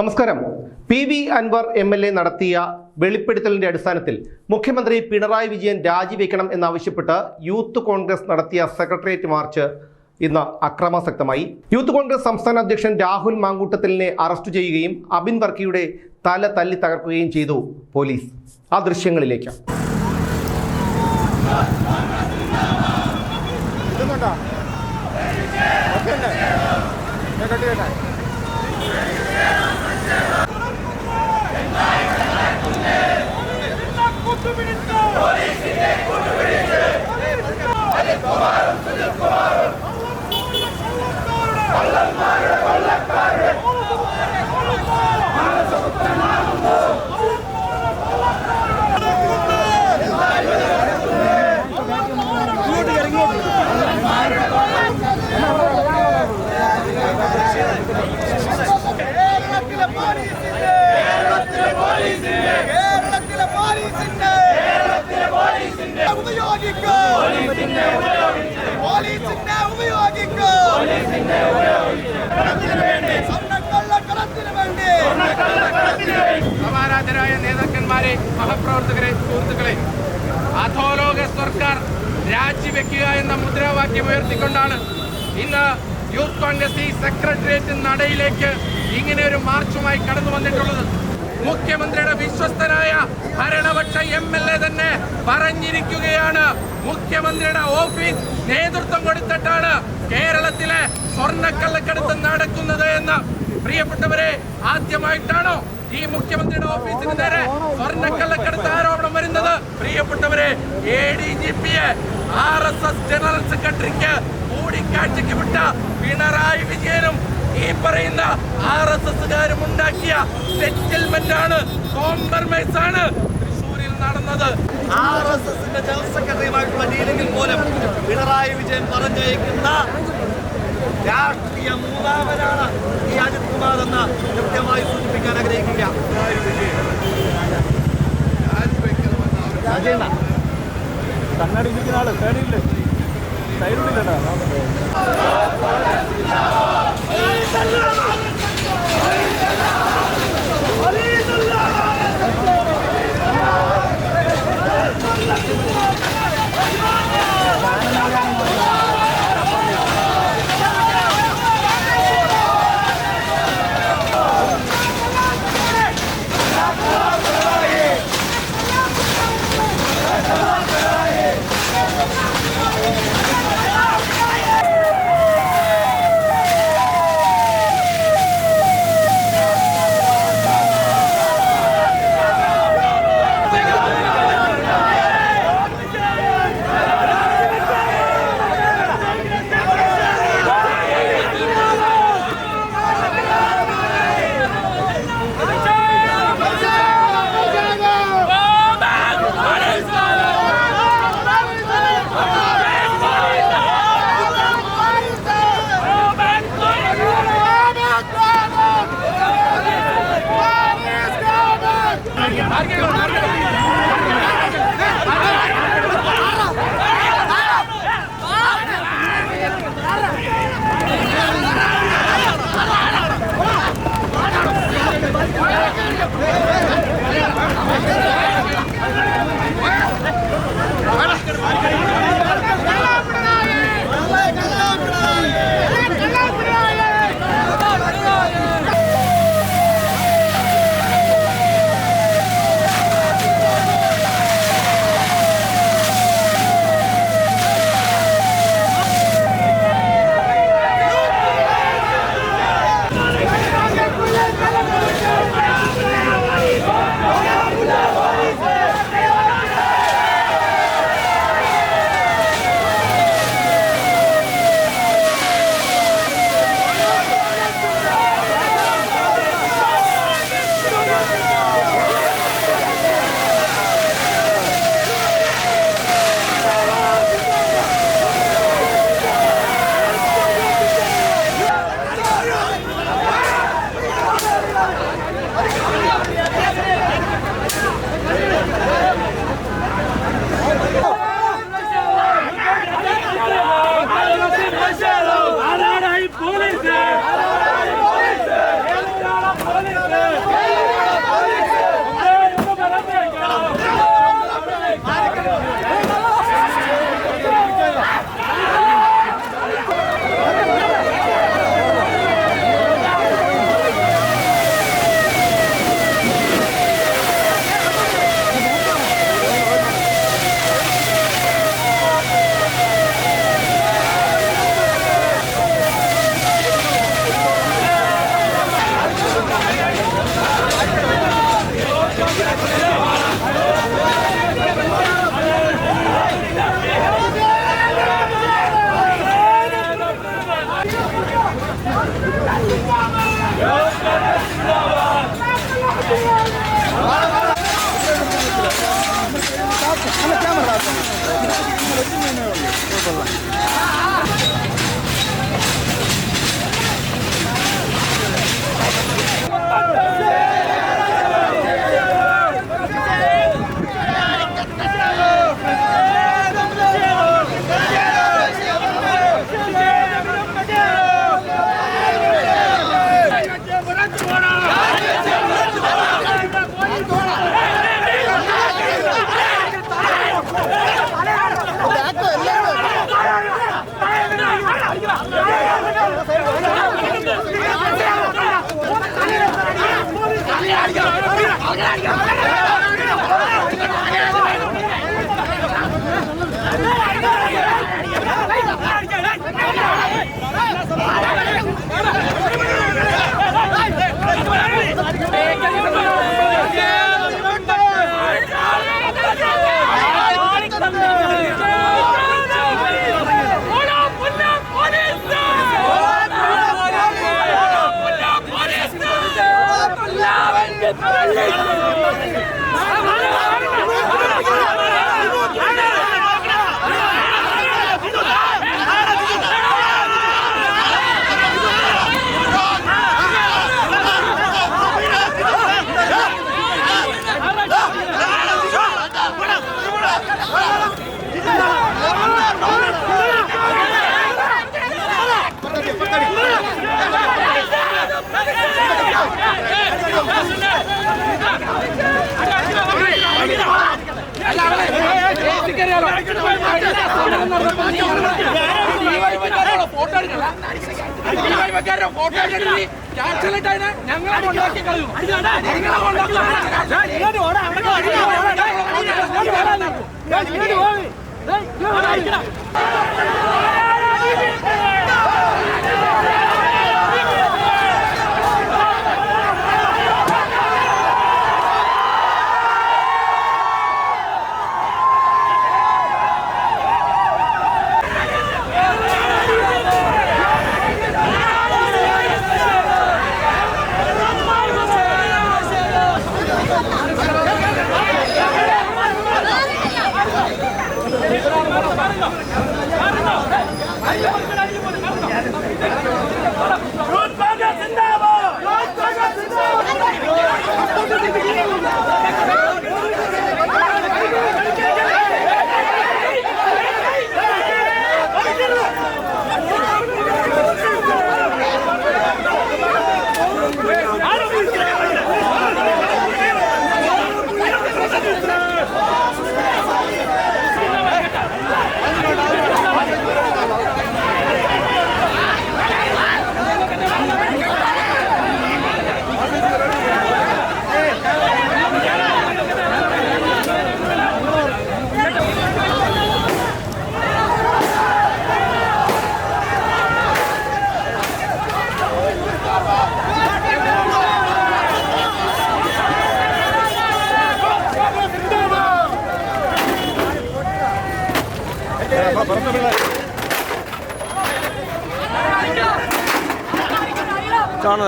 നമസ്കാരം. P V Anwar M L A നടത്തിയ വെളിപ്പെടുത്തലിന്റെ അടിസ്ഥാനത്തിൽ മുഖ്യമന്ത്രി പിണറായി വിജയൻ രാജിവെക്കണം എന്നാവശ്യപ്പെട്ട് യൂത്ത് കോൺഗ്രസ് നടത്തിയ സെക്രട്ടേറിയറ്റ് മാർച്ച് ഇന്ന് അക്രമാസക്തമായി. യൂത്ത് കോൺഗ്രസ് സംസ്ഥാന അധ്യക്ഷൻ രാഹുൽ മാങ്കൂട്ടത്തിലിനെ അറസ്റ്റ് ചെയ്യുകയും അബിൻ വർക്കിയുടെ തല തല്ലി തകർക്കുകയും ചെയ്തു പോലീസ്. ആ ദൃശ്യങ്ങളിലേക്ക്. കട്ട്. സമാരാധരായ നേതാക്കന്മാരെ സഹപ്രവർത്തകരെ സുഹൃത്തുക്കളെ അധോലോക സർക്കാർ രാജിവെക്കുക എന്ന മുദ്രാവാക്യം ഉയർത്തിക്കൊണ്ടാണ് ഇന്ന് യൂത്ത് കോൺഗ്രസ് ഈ സെക്രട്ടേറിയറ്റ് നടയിലേക്ക് ഇങ്ങനെ ഒരു മാർച്ചുമായി കടന്നു വന്നിട്ടുള്ളത്. മുഖ്യമന്ത്രിയുടെ വിശ്വസ്തനായ ഭരണപക്ഷ എം എൽ എ തന്നെ പറഞ്ഞിരിക്കുകയാണ്. മുഖ്യമന്ത്രിയുടെ ഓഫീസ് നേതൃത്വം കൊടുത്തിട്ടാണ് കേരളത്തിലെ സ്വർണക്കള്ളക്കടത്ത് നടക്കുന്നത് എന്ന് പ്രിയപ്പെട്ടവരെ ആദ്യമായിട്ടാണോ ഈ മുഖ്യമന്ത്രിയുടെ ഓഫീസിന് നേരെ സ്വർണക്കള്ളക്കടത്ത് ആരോപണം വരുന്നത്? പ്രിയപ്പെട്ടവരെ എ ഡി ജി പിയെ ആർ എസ് എസ് ജനറൽ സെക്രട്ടറിക്ക് കൂടിക്കാഴ്ചയ്ക്ക് വിട്ട പിണറായി വിജയനും ഈ പറയുന്ന ആർ എസ് എസുകാരും ഉണ്ടാക്കിയ സെറ്റിൽമെന്റ് ആണ്. കോംപ്രമൈസ് ആണ്. നടന്നത്. ആർ എസ് എസിന്റെ ജനറൽ സെക്രട്ടറിയുമായിട്ടുള്ള ഡീലിംഗിൽ പോലും പിണറായി വിജയൻ പറഞ്ഞയക്കുന്ന രാഷ്ട്രീയ മൂന്നാമനാണ് ഈ അജിത് കുമാർ എന്ന് കൃത്യമായി സൂചിപ്പിക്കാൻ ആഗ്രഹിക്കുക. കണ്ണാടി ഇരിക്കുന്ന ആൾ സൈഡില്ലേ സൈഡിലില്ലടാ അലീസല്ലാഹ് അലീസല്ലാഹ് ¡Vamos! ¡Vamos! ¡Vamos! ¡Vamos! ¡Vamos! ¡Vamos! Market market. ¡Vamos! Photo എടുക്കല photo എടുക്കൽ ക്യാൻസൽ ആയിട്ട് ഞങ്ങളെ കൊണ്ടാക്കി കളയൂ ഞങ്ങളെ കൊണ്ടാക്കി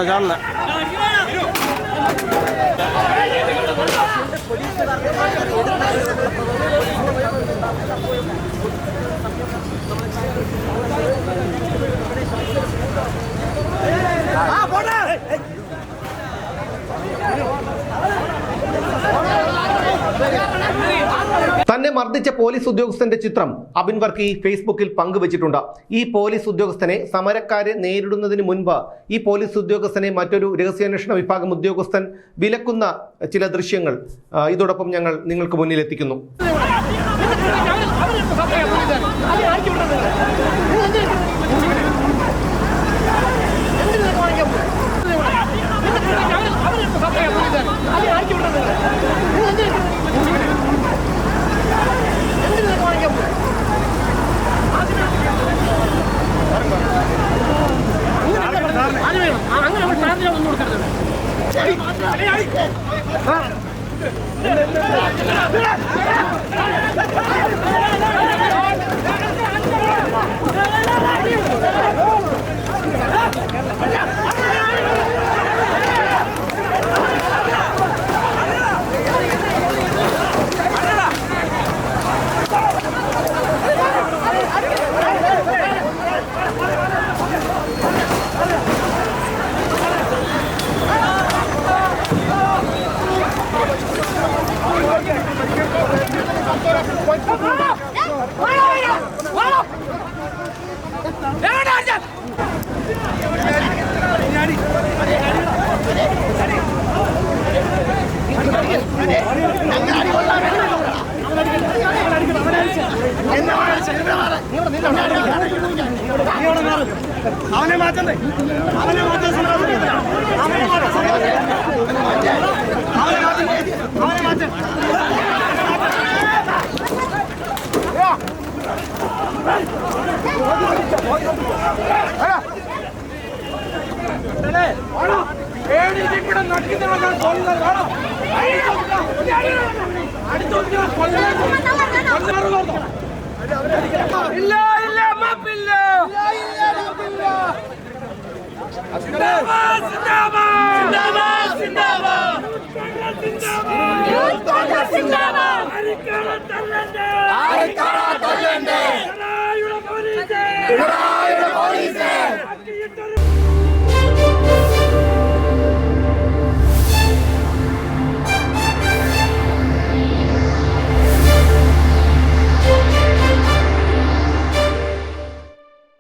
കാണുന്ന Thank തന്നെ മർദ്ദിച്ച പോലീസ് ഉദ്യോഗസ്ഥന്റെ ചിത്രം അബിൻ വർക്കി ഫേസ്ബുക്കിൽ പങ്കുവച്ചിട്ടുണ്ട്. ഈ പോലീസ് ഉദ്യോഗസ്ഥനെ സമരക്കാരെ നേരിടുന്നതിന് മുൻപ് ഈ പോലീസ് ഉദ്യോഗസ്ഥനെ മറ്റൊരു രഹസ്യാന്വേഷണ വിഭാഗം ഉദ്യോഗസ്ഥൻ വിലക്കുന്ന ചില ദൃശ്യങ്ങൾ ഇതോടൊപ്പം ഞങ്ങൾ നിങ്ങൾക്ക് അവനെ മാറ്റണ്ടേ Yeah. ഇല്ല ഇല്ല മാപ്പില്ല. ഇല്ല സിന്ദാബാദ് അരിക്കാളെ തല്ലണ്ട